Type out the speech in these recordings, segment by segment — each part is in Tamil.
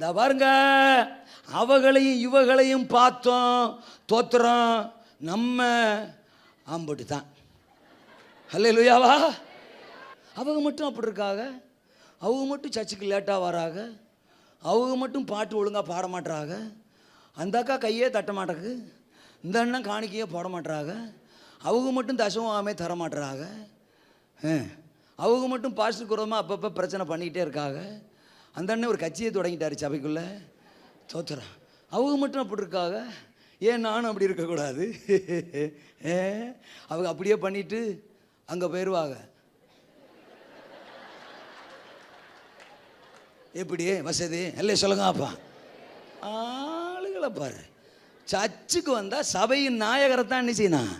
இந்த பாருங்க. அவகளையும் இவகளையும் பார்த்தோம் தோத்துறோம். நம்ம ஆம்பட்டு தான். அல்ல லுயாவா அவங்க மட்டும் அப்படி இருக்காங்க. அவங்க மட்டும் சர்ச்சுக்கு லேட்டாக வராங்க. அவங்க மட்டும் பாட்டு ஒழுங்காக பாட மாட்டுறாங்க அந்த அக்கா கையே தட்ட மாட்டேங்குது. இந்த அண்ணன் காணிக்கையே போட மாட்டுறாங்க அவங்க மட்டும் தசமாமே தர மாட்டுறாங்க அவங்க மட்டும் பாஸ்டருக்கு குரமாக அப்பப்போ பிரச்சனை பண்ணிக்கிட்டே இருக்காங்க. அந்த அண்ணன் ஒரு கட்சியை தொடங்கிட்டாரு சபைக்குள்ளே. தோத்துறான் அவங்க மட்டும் அப்படி இருக்காங்க ஏன் நானும் அப்படி இருக்கக்கூடாது? ஏ? அவங்க அப்படியே பண்ணிட்டு அங்கே போயிடுவாங்க எப்படி? வசதி? இல்லை சொல்லுங்க அப்பா. ஆளுகளை பாரு. சர்ச்சுக்கு வந்தால் சபையின் நாயகரை தான் என்ன செய்யணும்?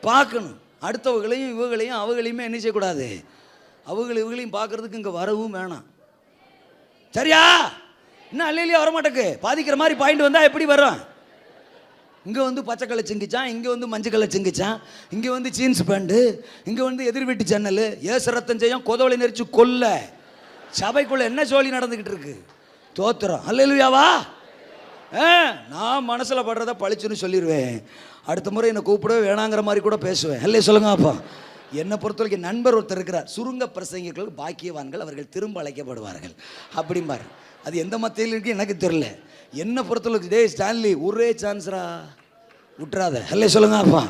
பார்க்கணும். அடுத்தவங்களையும் இவங்களையும் அவங்களையுமே என்ன செய்யக்கூடாது? அவங்கள இவங்களையும் பார்க்கறதுக்கு இங்கே வரவும் வேணாம். சரியா? இன்னும் அல்லையிலேயே வரமாட்டேக்கு. பாதிக்கிற மாதிரி பாயிண்ட் வந்தால் எப்படி வரும் இங்கே வந்து பச்சைக்கல்லை சிங்கிச்சான் இங்கே வந்து மஞ்சள் கலர் சிங்கிச்சான் இங்கே வந்து ஜீன்ஸ் பேண்டு இங்கே வந்து எதிர்வீட்டு ஜன்னல் ஏசு ரத்தம் செய்யும் கொதவளை நெரிச்சு கொல்ல. சபைக்குள்ள என்ன சோழி நடந்துக்கிட்டு இருக்கு? தோத்துறோம். அல்லையாவா ஆ நான் மனசில் படுறத பழிச்சுன்னு சொல்லிடுவேன் அடுத்த முறை என்னை கூப்பிடவே வேணாங்கிற மாதிரி கூட பேசுவேன். அல்லையே சொல்லுங்க அப்பா. என்னை பொறுத்த வரைக்கும் நண்பர் ஒருத்தர் இருக்கிறார். சுருங்க பிரசங்கிகள் பாக்கியவான்கள் அவர்கள் திரும்ப அழைக்கப்படுவார்கள். அப்படிம்பார். அது எந்த மத்தியில் இருக்கு எனக்கு தெரியல. என்னை பொறுத்தளவுக்கு டேய் ஸ்டான்லி ஒரே சான்ஸ்ரா விட்டுறாத. அல்ல சொல்லுங்க அப்பா.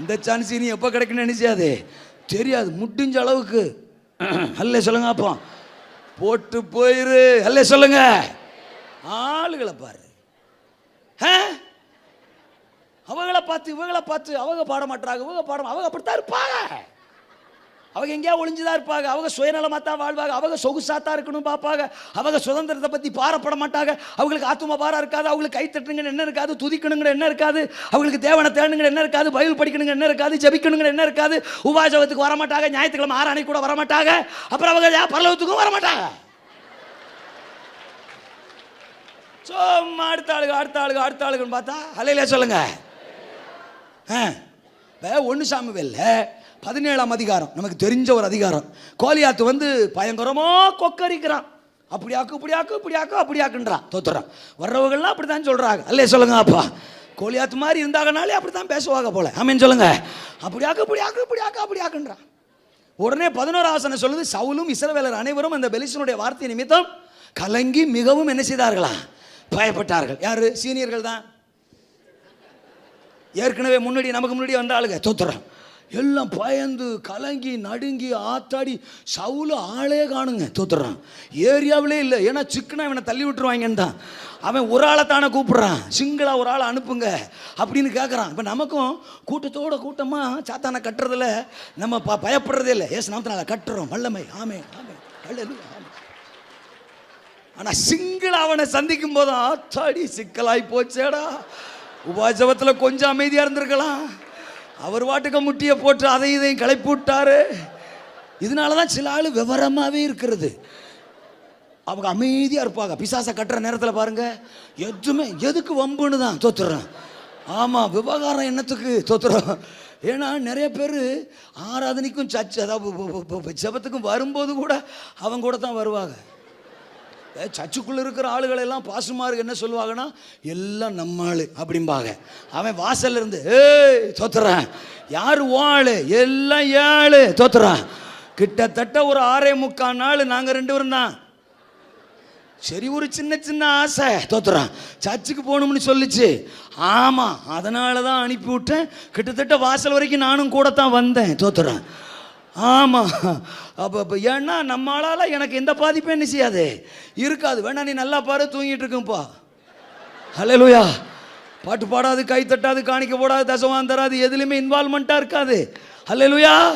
இந்த சான்ஸ் நீ எப்போ கிடைக்குன்னு நினைச்சாது. தெரியாது முடிஞ்ச அளவுக்கு. அல்ல சொல்லுங்க அப்பா. போட்டு போயிரு. அல்ல சொல்லுங்க. ஆளுகளை பாரு ஆ? அவங்கள பார்த்து இவங்களை பார்த்து அவங்க பாட மாட்டாங்க இவங்க பாட அவங்க அப்படித்தான் இருப்பாங்க. அவங்க எங்கேயா ஒளிஞ்சுதான் இருப்பாங்க. அவங்க சுயநலமாக தான் வாழ்வாங்க. அவங்க சொகுசாத்தான் இருக்கணும் பார்ப்பாங்க. அவங்க சுதந்திரத்தை பற்றி பாரப்பட மாட்டாங்க. அவங்களுக்கு ஆத்தும பாரம் இருக்காது. அவங்களுக்கு கை தட்டுங்கன்னு என்ன இருக்காது. துதிக்கணுங்கிற என்ன இருக்காது. அவங்களுக்கு தேவனை தேடணுங்கிற என்ன இருக்காது. பயில் படிக்கணுங்கிற என்ன இருக்காது. ஜபிக்கணுங்கிற என்ன இருக்காது. உபாசகத்துக்கு வர மாட்டாங்க ஞாயிற்றுக்கிழமை ஆராணி கூட வர மாட்டாங்க அப்புறம் அவங்க பரலவத்துக்கும் வரமாட்டாங்க. வர மாட்டாங்க சும்மா அடுத்த ஆளுங்க அடுத்த ஆளுங்க அடுத்த ஆளுங்கன்னு பார்த்தா அலையில சொல்லுங்க. ஒன்று சாமுவேல்ல பதினேழாம் அதிகாரம். நமக்கு தெரிஞ்ச ஒரு அதிகாரம். கோலியாத்து வந்து பயங்கரமாக கொக்கரிக்கிறான். அப்படியாக்கு இப்படியாக்கு இப்படியாக்கு அப்படியாக்குன்றான் தோத்துறான். வர்றவங்கள்லாம் அப்படி தான் சொல்கிறாங்க அல்லே சொல்லுங்க அப்பா. கோலியாத்து மாதிரி இருந்தாங்கனாலே அப்படி தான் பேசுவாங்க போல. ஆமேன்னு சொல்லுங்க. அப்படியாக்கு இப்படியாக்கு இப்படியாக்கு அப்படியாக்குன்றான் உடனே பதினோரு ஆசனம் சொல்லுது சவுலும் இஸ்ரவேலர் அனைவரும் அந்த பெலிசனுடைய வார்த்தை நிமித்தம் கலங்கி மிகவும் என்ன செய்தார்களா? பயப்பட்டார்கள். யார்? சீனியர்கள் தான். ஏற்கனவே முன்னாடி நமக்கு முன்னாடி வந்த ஆளுங்க. தோத்துறான் எல்லாம் பயந்து கலங்கி நடுங்கி ஆத்தாடி சவுல ஆளே காணுங்க. தோத்துறான் ஏரியாவிலே இல்லை. ஏன்னா சிக்கனா இவனை தள்ளி விட்டுருவாங்கன்னு தான். அவன் ஒரு ஆளை தானே கூப்பிட்றான். சிங்கிளாக ஒரு ஆளை அனுப்புங்க அப்படின்னு கேட்குறான் இப்போ நமக்கும் கூட்டத்தோட கூட்டமாக சாத்தானை கட்டுறதில் நம்ம ப பயப்படுறதே இல்லை. ஏசு நாமத்தினால கட்டுறோம். வல்லமை. ஆமே ஆமே அல்லேலூயா, ஆனால் சிங்கிள் அவனை சந்திக்கும் போது ஆத்தாடி சிக்கலாய் போச்சேடா. உபாசவத்தில் கொஞ்சம் அமைதியாக இருந்திருக்கலாம். அவர் வாட்டுக்க முட்டியை போட்டு அதையும் இதையும் கிளப்பி விட்டாரு. இதனால தான் சில ஆள் விவரமாகவே இருக்கிறது. அவங்க அமைதியாக இருப்பாங்க. பிசாசை கட்டுற நேரத்தில் பாருங்க. எதுவுமே எதுக்கு வம்புன்னு தான் தோத்துறேன் ஆமாம் விவகாரம் என்னத்துக்கு தோத்துறோம்? ஏன்னா நிறைய பேர் ஆராதனைக்கும் சர்ச் அதாவது ஜபத்துக்கும் வரும்போது கூட அவங்க கூட தான் வருவாங்க. சர்ச்சுக்குள்ளே இருக்கிற ஆளுகள் எல்லாம் பாசுமாருக்கு என்ன சொல்லுவாங்கன்னா எல்லாம் நம்ம ஆளு அப்படிம்பாங்க. அவன் வாசல்ல இருந்து ஏய் தோத்துறான். யார் உன் ஆளு? எல்லாம் ஏழு தோத்துறான். கிட்டத்தட்ட ஒரு ஆறே முக்கால் நாள் நாங்கள் ரெண்டு பேரும் தான். சரி ஒரு சின்ன சின்ன ஆசை. தோத்துறான். சர்ச்சுக்கு போகணும்னு சொல்லிச்சு. ஆமாம் அதனால தான் அனுப்பி விட்டேன். கிட்டத்தட்ட வாசல் வரைக்கும் நானும் கூட தான் வந்தேன். தோத்துறான். ஆமாம் அப்போ அப்போ ஏன்னா நம்ம ஆளால் எனக்கு எந்த பாதிப்பும் என்ன செய்யாது. இருக்காது. வேணா நீ நல்லா பாரு தூங்கிட்டு இருக்கும்பா. ஹalleluya. பாட்டு பாடாது கை தட்டாது காணிக்க போடாது தசவான் தராது எதுலேயுமே இன்வால்மெண்ட்டாக இருக்காது. ஹalleluya.